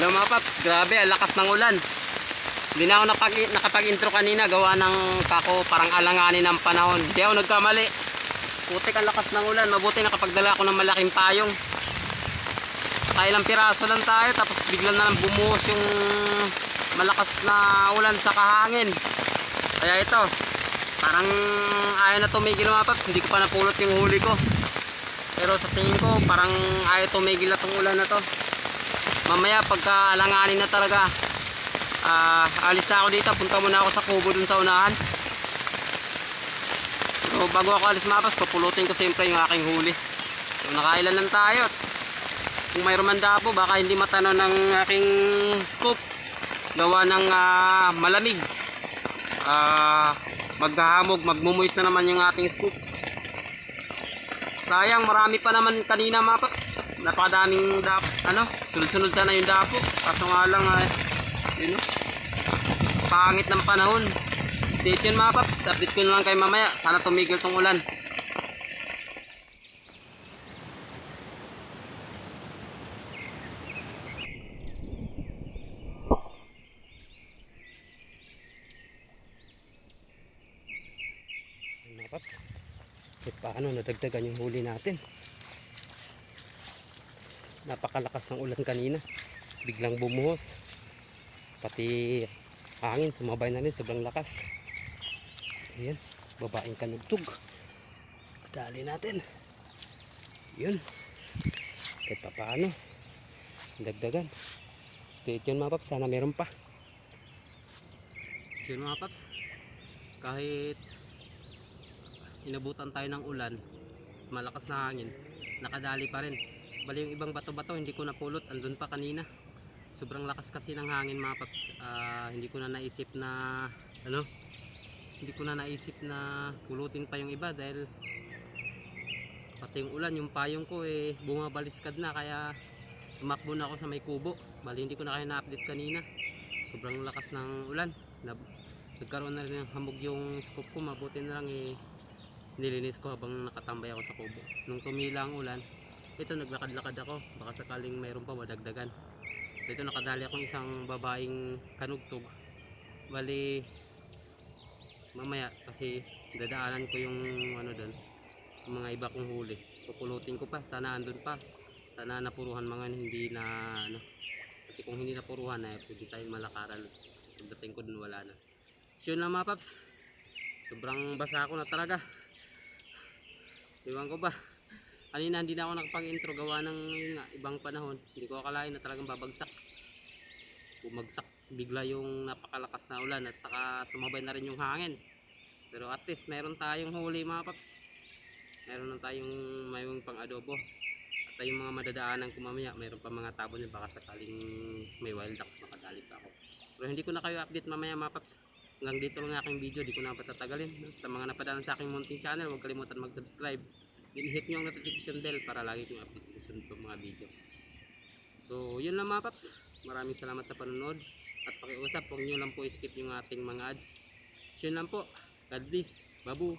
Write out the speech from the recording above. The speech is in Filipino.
Hello mga paps, grabe, lakas ng ulan. Hindi na ako napag, nakapag-intro kanina, gawa ng kako parang alanganin ng panahon. Hindi ako nagkamali. Putik ang lakas ng ulan, mabuti nakapagdala ako ng malaking payong. Kailang piraso lang tayo, tapos bigla na lang bumuhos yung malakas na ulan sa kahangin. Kaya ito, parang ayaw na tumigil mga paps, hindi ko pa napulot yung huli ko. Pero sa tingin ko, parang ayaw tumigil na tong ulan na to mamaya pagka alanganin na talaga ah, alis na ako dito. Punta muna ako sa kubo dun sa unahan. So bago ako alis mapas papulutin ko siyempre yung aking huli. So nakailan lang tayo. Kung mayroon man dapo baka hindi matano ng aking scoop. Gawa ng ah, malamig. Ah, maghahamog magmumuis na naman yung ating scoop. Sayang marami pa naman kanina mapas napakadaming dap ano sunod-sunod sana yung dapo kaso nga lang ay yun no? pangit ng panahon. Stay tuned mga paps. Update ko lang kayo mamaya. Sana tumigil tong ulan. Mga paps kahit paano nadagdagan yung huli natin napakalakas ng ulan kanina. Biglang bumuhos. Pati hangin sumabay na rin sobrang lakas. Ayan babaeng kanugtog. Dali natin. Yun. Kahit pa paano dagdagan. Stay tuned mga paps. Sana meron pa. Yun mga paps. Kahit inabutan tayo ng ulan malakas na hangin nakadali pa rin bali yung ibang bato-bato hindi ko napulot. Andun pa kanina. Sobrang lakas kasi ng hangin mga paps. Ah, hindi ko na naisip na ano? Hindi ko na naisip na pulutin pa yung iba dahil pati yung ulan yung payong ko eh bumabaliskad na. Kaya tumakbo na ako sa may kubo. Bali hindi ko na kaya na-update kanina. Sobrang lakas ng ulan. Na, nagkaroon na rin ng hamog yung scoop ko. Mabuti na lang eh nilinis ko habang nakatambay ako sa kubo. Nung tumila ang ulan ito naglakad-lakad ako. Baka sakaling mayroon pa madagdagan. So ito nakadali akong isang babaeng kanugtog. Bali mamaya kasi dadaanan ko yung ano doon yung mga iba kong huli. Pupulutin ko pa. Sana andun pa. Sana napuruhan mga hindi na ano. Kasi kung hindi napuruhan eh pwede tayong malakaran. Pagdating ko dun wala na. So yun lang mga paps. Sobrang basa ako na talaga. Iwan ko ba? Kanina hindi na ako nakapag-intro gawa ng nga, ibang panahon. Hindi ko akalain na talagang babagsak. Bumagsak bigla yung napakalakas na ulan at saka sumabay na rin yung hangin. Pero at least meron tayong huli mga paps. Meron na tayong mayroong pang adobo. At yung mga madadaanan ko mamaya, meron pa mga tabon yun baka sakaling may wild duck makadali pa ako. Pero hindi ko na kayo update mamaya mga paps. Hanggang dito lang ang aking video, di ko na patatagalin. Sa mga napadaan sa aking munting channel, huwag kalimutan mag-subscribe. Din-hit nyo ang notification bell para lagi kong sunod pang mga video. So, yun lang mga paps. Maraming salamat sa panonood. At pakiusap, huwag nyo lang po skip yung ating mga ads. So, yun lang po. God bless. Babu.